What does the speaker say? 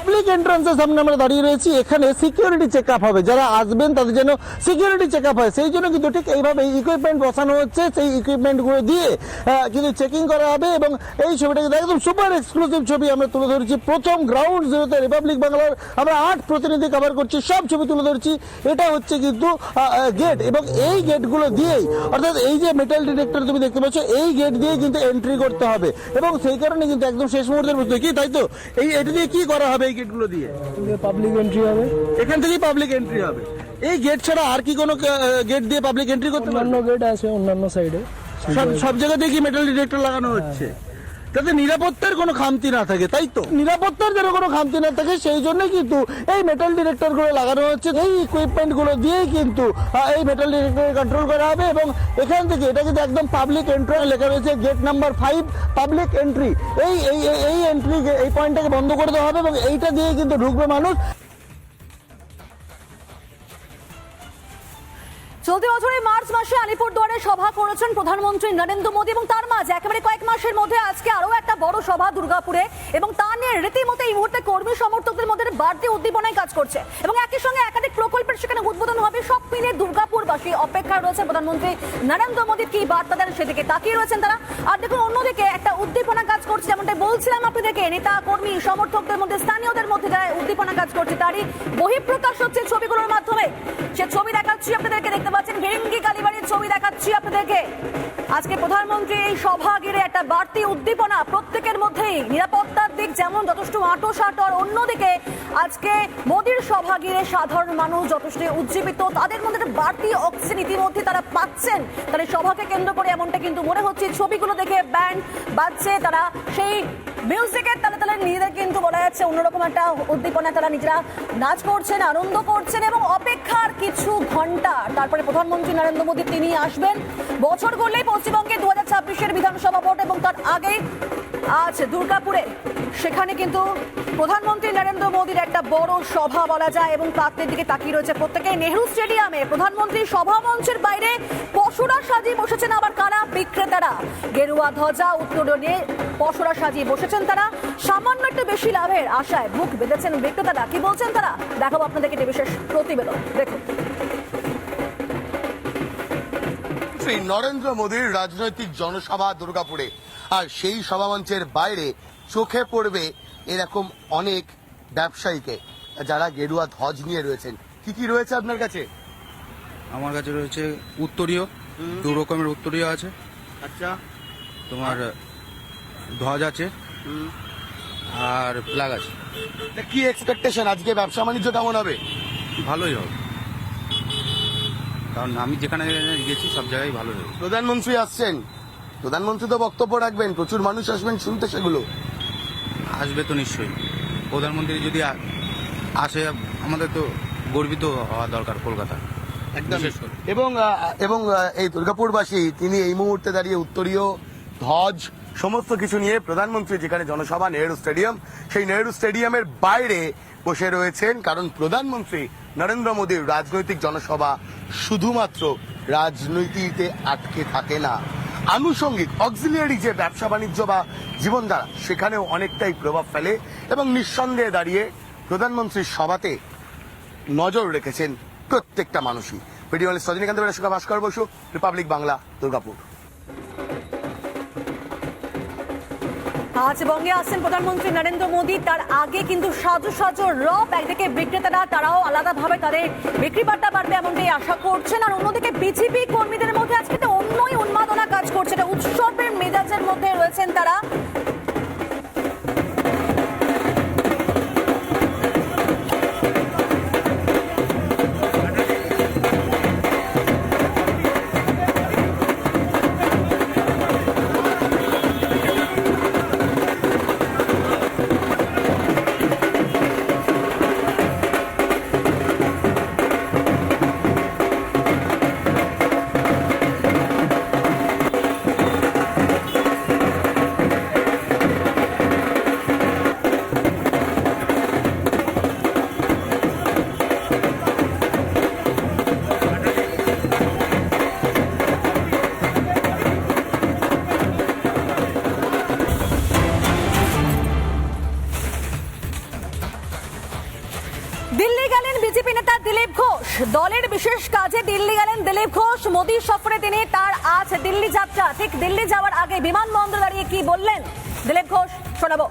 Public এন্ট্রান্সের সামনে আমরা দাঁড়িয়ে রয়েছি। এখানে সিকিউরিটি চেক আপ হবে। যারা আসবেন, তাদের জন্য সিকিউরিটি চেক আপ হয়। সেই জন্য কিন্তু ঠিক এইভাবে ইকুইপমেন্ট বসানো হচ্ছে। সেই ইকুইপমেন্টগুলো দিয়ে কিন্তু চেকিং করা হবে এবং এই ছবিটা একদম সুপার এক্সক্লুসিভ ছবি আমরা তুলে ধরেছি। প্রথম গ্রাউন্ড জিরোতে রিপাবলিক বাংলার আমরা আট প্রতিনিধি কভার করছি। সব ছবি তুলে ধরছি। এটা হচ্ছে কিন্তু গেট এবং এই গেটগুলো দিয়েই, অর্থাৎ এই যে মেটাল ডিটেক্টর তুমি দেখতে পাচ্ছ, এই গেট দিয়ে কিন্তু এন্ট্রি করতে হবে। এবং সেই কারণে কিন্তু একদম শেষ মুহূর্তের মধ্যে, কি তাই তো? এই, এটা দিয়ে কি করা হবে? এই গেটগুলো দিয়ে? পাবলিক এন্ট্রি হবে। এখান থেকেই পাবলিক এন্ট্রি হবে। এই গেট ছাড়া আর কি কোনো গেট দিয়ে পাবলিক এন্ট্রি করতে অন্য গেট আছে অন্যান্য সাইডে সব সব জায়গাতে কি মেটাল ডিটেক্টর লাগানো হচ্ছে? যাতে নিরাপত্তার কোনো খামতি না থাকে, তাই তো? নিরাপত্তার যেন কোনো খামতি না থাকে, সেই জন্য কিন্তু এই মেটাল ডিরেক্টরগুলো লাগানো হচ্ছে। এই ইকুইপমেন্টগুলো দিয়েই কিন্তু এই মেটাল ডিরেক্টর কন্ট্রোল করা হবে এবং এখান থেকে এটা কিন্তু একদম পাবলিক এন্ট্রি লেখা রয়েছে gate number five public entry এই এই, এই- এই এন্ট্রি এই পয়েন্টটাকে বন্ধ করে দেওয়া হবে এবং এইটা দিয়ে কিন্তু ঢুকবে মানুষ। চলতি বছরের মার্চ মাসে আলিপুরদুয়ারে সভা করেছেন প্রধানমন্ত্রী নরেন্দ্র মোদী এবং তার মাঝে একেবারে কয়েক মাসের মধ্যে আজকে আরও একটা বড় সভা দুর্গাপুরে এবং তা নিয়ে রীতিমতো এই মুহূর্তে কর্মী সমর্থকদের মধ্যে বাড়তি উদ্দীপনায় কাজ করছে এবং একই সঙ্গে একাধিক প্রকল্পের সেখানে উদ্বোধন হবে, সব মিলিয়ে দুর্গাপুরবাসী অপেক্ষায় রয়েছে প্রধানমন্ত্রী নরেন্দ্র মোদীর কি বার্তা দেন সেদিকে তাকিয়ে রয়েছেন তারা। আর দেখুন, অন্যদিকে একটা উদ্দীপনা করছে যেমনটা বলছিলাম আপনাদেরকে, নেতা, কর্মী, সমর্থকদের মধ্যে, স্থানীয়দের মধ্যে যারা উদ্দীপনা কাজ করছে, তারই বহিঃপ্রকাশ হচ্ছে ছবিগুলোর মাধ্যমে। সে ছবি দেখাচ্ছি আপনাদেরকে, দেখতে পাচ্ছেন, ভেঙ্গি কালীবাড়ির ছবি দেখাচ্ছি আপনাদেরকে। আজকে প্রধানমন্ত্রী এই সভা ঘিরে একটা বাড়তি উদ্দীপনা, প্রত্যেকের মধ্যেই। নিরাপত্তার দিক যেমন যথেষ্ট আটো সাটর অন্যদিকে আজকে মোদির সভা ঘিরে সাধারণ মানুষ যথেষ্ট উজ্জীবিত। তাদের মধ্যে বাড়তি অক্সিজেন ইতিমধ্যে তারা পাচ্ছেন। তাদের সভাকে কেন্দ্র করে এমনটা কিন্তু মনে হচ্ছে। ছবিগুলো দেখে ব্যান্ড বাজছে তারা। সেই মিউজিকের তালে তালে নিজেদের কিন্তু বলা যাচ্ছে অন্যরকম একটা উদ্দীপনায় তারা নিজেরা নাচ করছেন, আনন্দ করছেন এবং অপেক্ষার কিছু ঘণ্টা, তারপরে প্রধানমন্ত্রী নরেন্দ্র মোদী তিনি আসবেন। বছর গড়লেই পশ্চিমবঙ্গে দু হাজার ছাব্বিশের বিধানসভা ভোট এবং তার আগেই আজ দুর্গাপুরে। সেখানে কিন্তু প্রধানমন্ত্রী নরেন্দ্র মোদীর একটা বড় সভা বলা যায় এবং তাদের দিকে তাকিয়ে রয়েছে প্রত্যেকে নেহরু স্টেডিয়ামে প্রধানমন্ত্রী সভা মঞ্চের বাইরে পশুরা সাজিয়ে বসেছেন আবার কারা? বিক্রেতারা। গেরুয়া ধ্বজা উত্তরণে পশুরা সাজিয়ে বসেছেন তারা। সামান্য একটু বেশি লাভের আশায় বুক বেঁধেছেন বিক্রেতারা। কি বলছেন তারা? দেখাবো আপনাদেরকে একটি বিশেষ প্রতিবেদন। দেখুন। নরেন্দ্র মোদীর রাজনৈতিক জনসভা দুর্গাপুরে। আর সেই সভামঞ্চের বাইরে চোখে পড়বে এরকম অনেক ব্যবসায়ীকে যারা গেরুয়া ধ্বজ নিয়ে রয়েছেন। কি কি রয়েছে আপনার কাছে? আমার কাছে রয়েছে উত্তরীয় দু রকমের উত্তরীয় আছে। আচ্ছা। তোমার ধ্বজ আছে। আর ফ্ল্যাগ আছে। কি এক্সপেকটেশন আজকে ব্যবসা বাণিজ্য কেমন হবে? ভালোই হবে। কারণ আমি যেখানে গেছি সব জায়গায় ভালো হবে প্রধানমন্ত্রী আসছেন। প্রধানমন্ত্রী তো বক্তব্য রাখবেন। প্রচুর মানুষ আসবেন শুনতে সেগুলো। আসবে তো নিশ্চয়ই। প্রধানমন্ত্রী যদি আসে আমাদের তো গর্বিত হওয়া দরকার কলকাতা। এবং এবং এই দুর্গাপুরবাসী তিনি এই মুহূর্তে দাঁড়িয়ে উত্তরীয় ধ্বজ সমস্ত কিছু নিয়ে প্রধানমন্ত্রী যেখানে জনসভা নেহরু স্টেডিয়াম সেই নেহেরু স্টেডিয়ামের বাইরে বসে রয়েছেন কারণ প্রধানমন্ত্রী নরেন্দ্র মোদীর রাজনৈতিক জনসভা শুধুমাত্র রাজনীতিতে আটকে থাকে না। আনুষঙ্গিক অক্সিলিয়ারি যে ব্যবসা বাণিজ্য বা জীবনধারা সেখানেও অনেকটাই প্রভাব ফেলে এবং নিঃসন্দেহে দাঁড়িয়ে প্রধানমন্ত্রীর সভাতে নজর রেখেছেন প্রত্যেকটা মানুষই। Video Sajanikanta Bera Bhaskar Basu Republic Bangla, Durgapur. আজ বঙ্গে আসছেন প্রধানমন্ত্রী নরেন্দ্র মোদী। তার আগে কিন্তু সাজু সাজু রব, একদিকে বিক্রেতারা, তারাও আলাদাভাবে তাদের বিক্রি বাট্টা বাড়বে এমনটাই আশা করছেন। আর অন্যদিকে বিজেপি কর্মীদের বিজেপি নেতা দিলীপ ঘোষ। দলের বিশেষ কাজে দিল্লি গেলেন দিলীপ ঘোষ। মোদী সফরে তিনি তার আজ দিল্লি যাত্রা। ঠিক দিল্লি যাওয়ার আগে বিমানবন্দর দাঁড়িয়ে কি বললেন? দিলীপ ঘোষ, শোনাবো।